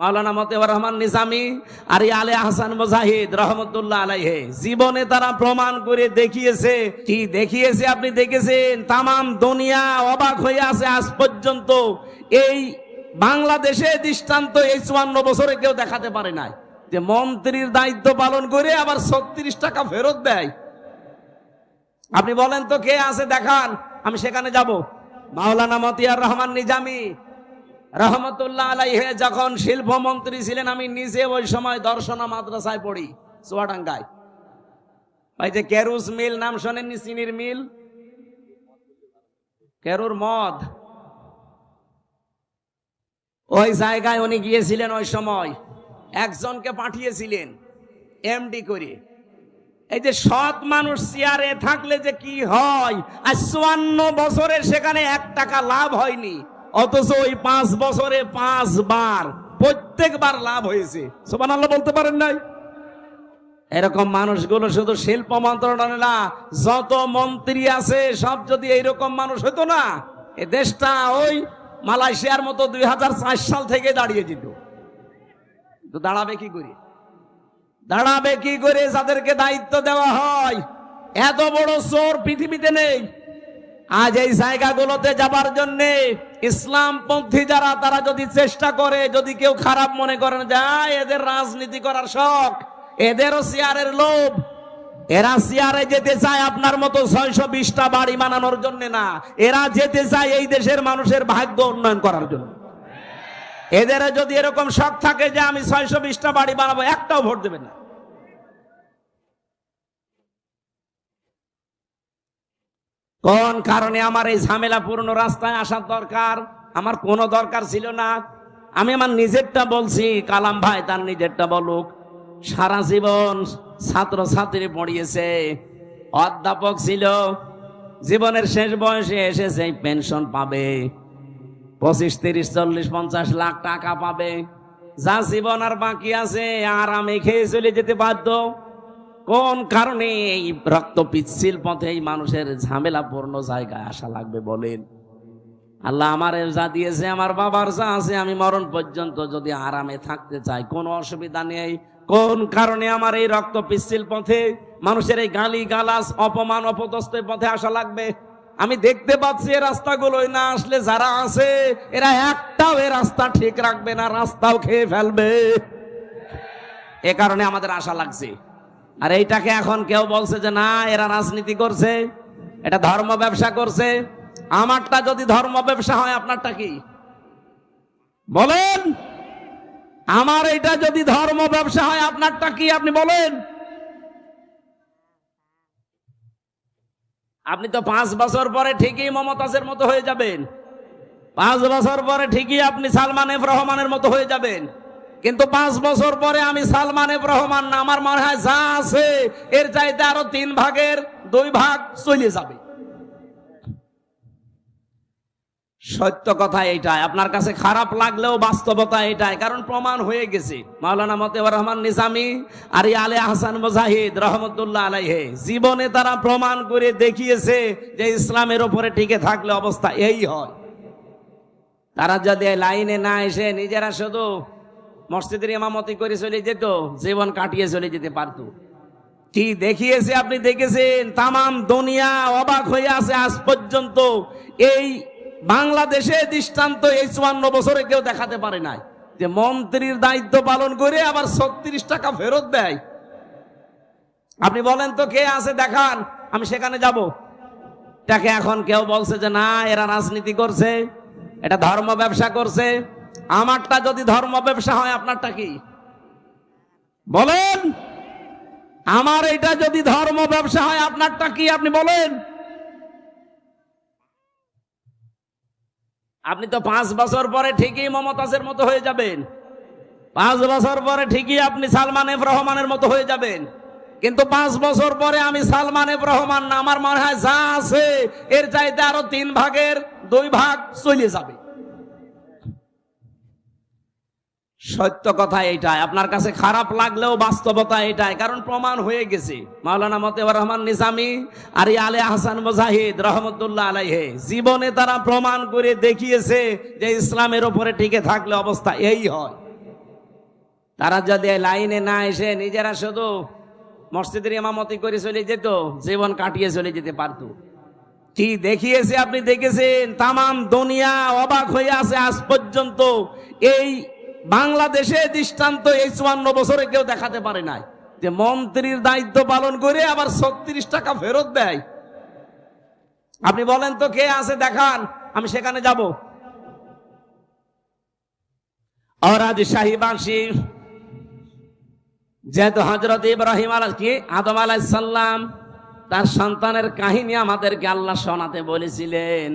মাওলানা মতেওয়ার রহমান নিজামি আর আলে হাসান মুজাহিদ রহমতুল্লাহ আলাইহে, জীবনে তারা প্রমাণ করে দেখিয়েছে। কি দেখিয়েছে আপনি দেখেছেন? তামাম দুনিয়া অবাক হয়ে আছে আজ পর্যন্ত। এই বাংলাদেশে দৃষ্টান্ত এই চুয়ান্ন বছরে কেউ দেখাতে পারে নাই। যে মন্ত্রীর দায়িত্ব পালন করে আবার ছত্রিশ টাকা ফেরত দেয়। আপনি বলেন তো কে আছে দেখান, আমি সেখানে যাব। মাওলানা মতিয়ার রহমান নিজামি রহমতুল্লাহ আলাইহে, যখন শিল্পমন্ত্রী ছিলেন, আমি নিজে ওই সময় দর্শনা মাদ্রাসায় পড়ি, চুয়াডাঙ্গায়। ওই যে কেরুস মিল, নাম শোনেননি চিনির মিল? কেরুর মদ। ওই জায়গায় উনি গিয়েছিলেন ওই সময়, একজনকে পাঠিয়েছিলেন, এমডি করে। এই যে সৎ মানুষ চেয়ারে থাকলে যে কি হয়, আর চুয়ান্ন বছরে সেখানে এক টাকা লাভ হয়নি। অথচ ওই পাঁচ বছরে পাঁচবার, প্রত্যেকবার লাভ হয়েছে। সোমান আল্লাহ বলতে পারেন নাই? এরকম মানুষগুলো শুধু শিল্প মন্ত্রণালয় না, যত মন্ত্রী আছে, সব যদি এইরকম মানুষ হতো না, এ দেশটা ওই মালয়েশিয়ার মতো দুই হাজার চার সাল থেকে দাঁড়িয়ে যেত। দাঁড়াবে কি করে? দাঁড়াবে কি করে যাদেরকে দায়িত্ব দেওয়া হয়? এত বড় চোর পৃথিবীতে নেই। আজ এই জায়গাগুলোতে যাবার জন্য ইসলামপন্থী যারা, তারা যদি চেষ্টা করে, যদি কেউ খারাপ মনে করেন যায় এদের রাজনীতি করার শখ, এদেরও চেয়ারের লোভ, এরা চেয়ারে যেতে চায় আপনার মতো ছয়শো বিশটা বাড়ি বানানোর জন্য না, এরা যেতে চায় এই দেশের মানুষের ভাগ্য উন্নয়ন করার জন্য। এদের যদি এরকম শখ থাকে যে, আমি ছয়শো বিশটা বাড়ি বানাবো, একটাও ভোট দেবেন না। কোন কারণে আমার এই ঝামেলাপূর্ণ রাস্তায় আসার দরকার? আমার কোনো দরকার ছিল না। আমি আমার নিজেরটা বলছি, কালাম ভাই তার নিজেরটা বলুক। সারা জীবন ছাত্র ছাত্রী পড়িয়েছে। অধ্যাপক ছিল, জীবনের শেষ বয়সে এসে সেই পেনশন পাবে। পঁচিশ, তিরিশ, চল্লিশ, পঞ্চাশ লাখ টাকা পাবে। যা জীবন আর বাকি আছে আরামে খেয়ে চলে যেতে বাধ্য। কোন কারণে এই রক্ত পিচ্ছিল পথে এই মানুষের ঝামেলাপূর্ণ জায়গায় আসা লাগবে বলেন? আল্লাহ আমার যা দিয়েছে, আমার বাবার যা আছে, আমি মরণ পর্যন্ত যদি আরামে থাকতে চাই, কোনো অসুবিধা নেই। কোন কারণে আমার এই রক্ত পিচ্ছিল পথে মানুষের এই গালি গালাস অপমান অপদস্থ পথে আসা লাগবে? আমি দেখতে পাচ্ছি এই রাস্তাগুলোই না আসলে যারা আছে, এরা একটাও এ রাস্তা ঠিক রাখবে না, রাস্তাও খেয়ে ফেলবে। এ কারণে আমাদের আশা লাগছে। আর এইটাকে এখন কেউ বলছে যে না, এরা রাজনীতি করছে, এটা ধর্ম ব্যবসা করছে। আমারটা যদি ধর্ম ব্যবসা হয়, আপনারটা কি? বলেন! আমার এটা যদি ধর্ম ব্যবসা হয়, আপনারটা কি? আপনি বলেন! আপনি তো পাঁচ বছর পরে ঠিকই মমতাজের মতো হয়ে যাবেন। পাঁচ বছর পরে ঠিকই আপনি সালমান রহমানের মতো হয়ে যাবেন। কিন্তু পাঁচ বছর পরে আমি সালমান রহমান না আমার মনে হয় যা আছে, এর চাইতে আরও তিন ভাগের দুই ভাগ চলে যাবে। সত্য কথা এইটাই, আপনার কাছে খারাপ লাগলেও বাস্তবতা এটাই কারণ প্রমাণ হয়ে গেছে। মাওলানা মতেওয়ার রহমান নিজামি আর আলে হাসান মুজাহিদ রহমতুল্লাহ আলাইহে, জীবনে তারা প্রমাণ করে দেখিয়েছে যে ইসলামের ওপরে টিকে থাকলে অবস্থা এই হয়। তারা যদি লাইনে না এসে নিজেরা শুধু মসজিদের ইমামতি করে চলে যেত, জীবন কাটিয়ে চলে যেতে পারতো। কি দেখিয়েছে আপনি দেখেছেন? তামাম দুনিয়া অবাক হয়ে আছে আজ পর্যন্ত। এই বাংলাদেশে দৃষ্টান্ত এই চুয়ান্ন বছরে কেউ দেখাতে পারে নাই। যে মন্ত্রীর দায়িত্ব পালন করে আবার ছত্রিশ টাকা ফেরত দেয়। আপনি বলেন তো কে আছে দেখান, আমি সেখানে যাব। তাকে এখন কেউ বলছে যে না, এরা রাজনীতি করছে, এটা ধর্ম ব্যবসা করছে। আমারটা যদি ধর্ম ব্যবসা হয়, আপনারটা কি? বলেন। আমার এটা যদি ধর্ম ব্যবসা হয়, আপনারটা কি? আপনি বলেন। আপনি তো পাঁচ বছর পরে ঠিকই মমতাজের মতো হয়ে যাবেন। পাঁচ বছর পরে ঠিকই আপনি সালমান এফ রহমানের মতো হয়ে যাবেন। কিন্তু পাঁচ বছর পরে আমি সালমান এফ রহমান না, আমার মনে হয় যা আছে, এর চাইতে আরও তিন ভাগের দুই ভাগ চলে যাবে। সত্য কথা এটাই। আপনার কাছে খারাপ লাগলেও বাস্তবতা এটাই। কারণ প্রমাণ হয়ে গেছে। মাওলানা মতেওয়ার রহমান নিজামি আর আলে হাসান মুজাহিদ রহমতুল্লাহ আলাইহে, জীবনে তারা প্রমাণ করে দেখিয়েছে যে ইসলামের ওপরে টিকে থাকলে অবস্থা এই হয়। তারা যদি লাইনে না এসে নিজেরা শুধু মসজিদের ইমামতি করে চলে যেত, জীবন কাটিয়ে চলে যেতে পারতো। কি দেখিয়েছে আপনি দেখেছেন? তামাম দুনিয়া অবাক হয়ে আছে আজ পর্যন্ত। এই বাংলাদেশে দৃষ্টান্ত এই চুয়ান্ন বছরে কেউ দেখাতে পারে নাই যে মন্ত্রীর দায়িত্ব পালন করে আবার ছত্রিশ টাকা ফেরত দেয়। আপনি বলেন তো কে আছে দেখান, আমি সেখানে যাব। অরাজ শাহিবাসী যেহেতু হজরত ইব্রাহিম আলাহ কি? আদম আলাইসাল্লাম তার সন্তানের কাহিনী আমাদেরকে আল্লাহ শোনাতে বলেছিলেন,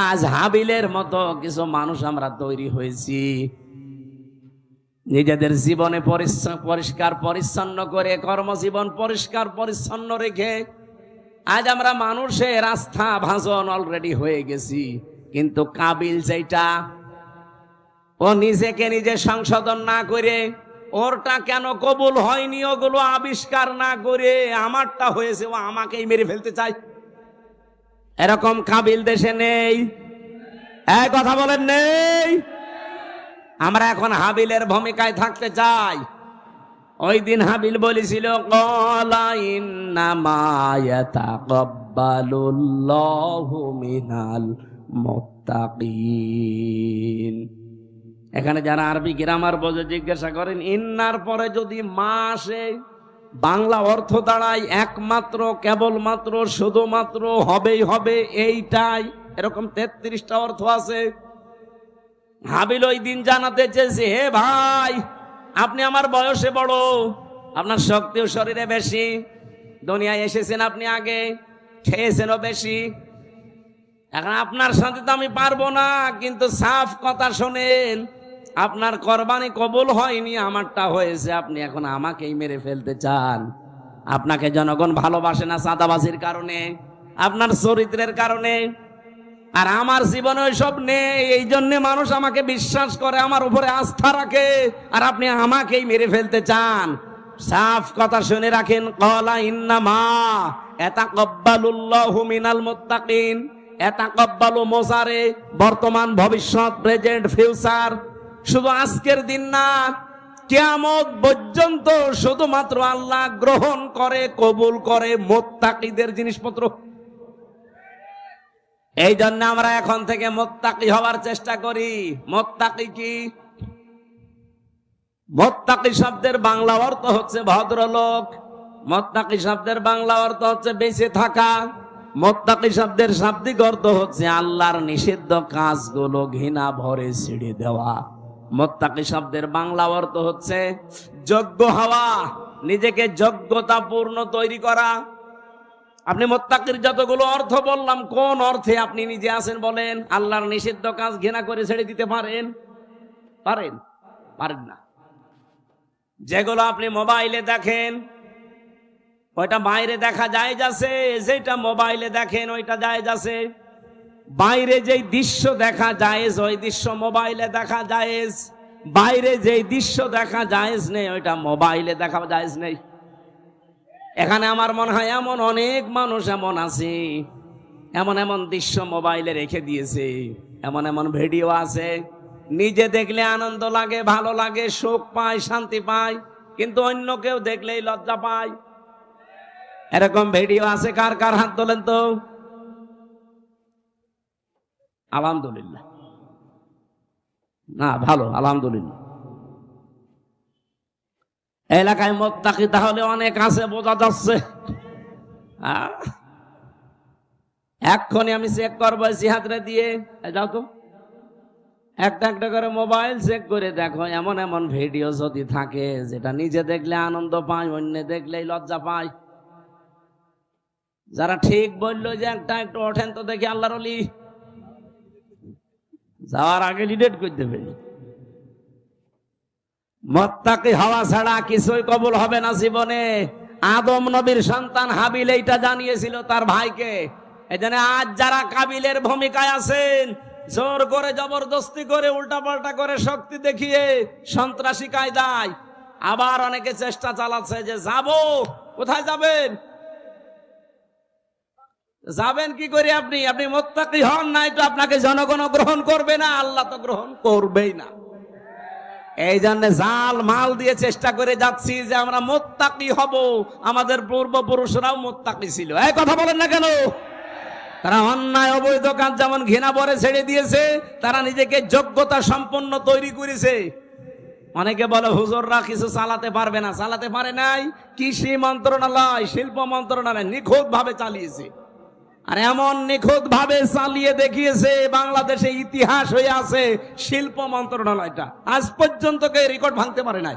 আজ হাবিলের মতো কিছু মানুষ আমরা তৈরি হয়েছি। নিজেদের জীবনে পরিষ্কার, পরিচ্ছন্ন করে, কর্মজীবন পরিষ্কার, পরিচ্ছন্ন রেখে আজ আমরা মানুষের আস্থা ভাজন অলরেডি হয়ে গেছি। কিন্তু কাবিল যেটা ও নিজেকে নিজে সংশোধন না করে, ওরটা কেন কবুল হয়নি ওগুলো আবিষ্কার না করে, আমারটা হয়েছে, ও আমাকেই মেরে ফেলতে চাই এরকম কাবিল দেশে নেই। এক কথা বলেন নেই। আমরা এখন হাবিলের ভূমিকায় থাকতে চাই। ওই দিন হাবিল বলেছিল এখানে যারা আরবি গ্রামার বোঝে, জিজ্ঞাসা করেন, ইন্নার পরে যদি মা আসে বাংলা অর্থ দাঁড়ায়, একমাত্র, কেবলমাত্র, শুধুমাত্র হবেই হবে এইটাই? এরকম তেত্রিশটা অর্থ আছে। হাবিল ওই দিন জানাতে চেয়েছে, হে ভাই, আপনি আমার বয়সে বড়, আপনার শক্তিও শরীরে বেশি, দুনিয়ায় এসেছেন আপনি আগে, খেয়েছেনও বেশি। এখন আপনার সাথে তো আমি পারব না, কিন্তু সাফ কথা শোনেন, আপনার কোরবানি কবুল হয়নি, আমারটা হয়েছে, আপনি এখন আমাকেই মেরে ফেলতে চান। আপনাকে জনগণ ভালোবাসে না চাঁদাবাজির কারণে, আপনার চরিত্রের কারণে আর আমার জীবনে ওইসব নেই, এই জন্য মানুষ আমাকে বিশ্বাস করে, আমার উপরে আস্থা রাখে। আর আপনি আমাকেই মেরে ফেলতে চান। সাফ কথা শুনে রাখেন, কলা ইন্নামা এটা কব্বালুল্লাহু মিনাল মোত্তাকিন। এটা কব্বালু মোসারে, বর্তমান ভবিষ্যৎ, প্রেজেন্ট, ফিউচার। শুধু আজকের দিন না, কেয়ামত পর্যন্ত শুধুমাত্র আল্লাহ গ্রহণ করে, কবুল করে, মোত্তাকিদের জিনিসপত্র এই জন্য আমরা এখন থেকে মোত্তাকি হওয়ার চেষ্টা করি। মোত্তাকি কি? মোত্তাকি শব্দের বাংলা অর্থ হচ্ছে ভদ্রলোক। মোত্তাকি শব্দের বাংলা অর্থ হচ্ছে বেঁচে থাকা। মোত্তাকি শব্দের শাব্দিক অর্থ হচ্ছে আল্লাহর নিষিদ্ধ কাজগুলো ঘৃণা ভরে ছিঁড়ে দেওয়া। মোত্তাকি শব্দের বাংলা অর্থ হচ্ছে যোগ্য হওয়া, নিজেকে যোগ্যতা পূর্ণ তৈরি করা। আপনি মোত্তাকির যতগুলো অর্থ বললাম, কোন অর্থে আপনি নিজে আছেন বলেন? আল্লাহর নিষিদ্ধ কাজ ঘৃণা করে ছেড়ে দিতে পারেন? পারেন? পারেন না। যেগুলো আপনি মোবাইলে দেখেন, ওইটা বাইরে দেখা যায় যাচ্ছে যেটা মোবাইলে দেখেন, ওইটা যায় যাচ্ছে বাইরে যেই দৃশ্য দেখা যায় ওই দৃশ্য মোবাইলে দেখা যায় বাইরে যেই দৃশ্য দেখা যায় নেই, ওইটা মোবাইলে দেখা যায় নেই। এখানে আমার মনে হয় এমন অনেক মানুষ এমন আছে, এমন এমন দৃশ্য মোবাইলে রেখে দিয়েছে, এমন এমন ভিডিও আছে। নিজে দেখলে আনন্দ লাগে, ভালো লাগে, সুখ পায়, শান্তি পায়, কিন্তু অন্য কেউ দেখলেই লজ্জা পায়। এরকম ভিডিও আছে, কার কার হাত তোলেন তো? আলহামদুলিল্লাহ। না, ভালো, আলহামদুলিল্লাহ। এলাকায় মোত্তাকি তাহলে অনেক আছে, বোঝা যাচ্ছে। আহ? এক্ষুনি আমি চেক করব সিহাতরে দিয়ে। যাও তো। একটা একটা করে মোবাইল চেক করে দেখো, এমন এমন ভিডিও যদি থাকে, যেটা নিজে দেখলে আনন্দ পায়, অন্য দেখলেই লজ্জা পায়। যারা ঠিক বলল যে একটা একটু ওঠেন তো দেখি আল্লাহর যাওয়ার আগে ডিলেট করে দেবেন। মত্তাকি হওয়া ছাড়া কিছুই কবুল হবে না জীবনে। আদম নবীর সন্তান হাবিল এইটা জানিয়েছিল তার ভাইকে। এখানে আজ যারা কাবিলের ভূমিকায় আছেন, জোর করে জবরদস্তি করে উল্টাপাল্টা করে শক্তি দেখিয়ে সন্ত্রাসী কায়দায় আবার অনেকে চেষ্টা চালাচ্ছে যে, যাব, কোথায় যাবেন? যাবেন কি করে আপনি? আপনি মোত্তাকি হন নাই তো আপনাকে জনগণ গ্রহণ করবে না, আল্লাহ তো গ্রহণ করবেই না। এই জন্য জাল মাল দিয়ে চেষ্টা করে যাচ্ছি যে আমরা মোত্তাকি হব। আমাদের পূর্বপুরুষরাও মোত্তাকি ছিল। এই কথা বলেন না কেন? তারা অন্যায় অবৈধ কাজ যেমন ঘৃণা বরে ছেড়ে দিয়েছে, তারা নিজেকে যোগ্যতা সম্পন্ন তৈরি করেছে। অনেকে বলে, হুজুররা কিছু চালাতে পারবে না। চালাতে পারে নাই। কৃষি মন্ত্রণালয়, শিল্প মন্ত্রণালয় নিখুঁত ভাবে চালিয়েছে। আর এমন নিখুঁত ভাবে চালিয়ে দেখিয়েছে, বাংলাদেশে ইতিহাস হয়ে আছে, শিল্প মন্ত্রণালয়টা। আজ পর্যন্ত কে রেকর্ড ভাঙতে পারে নাই।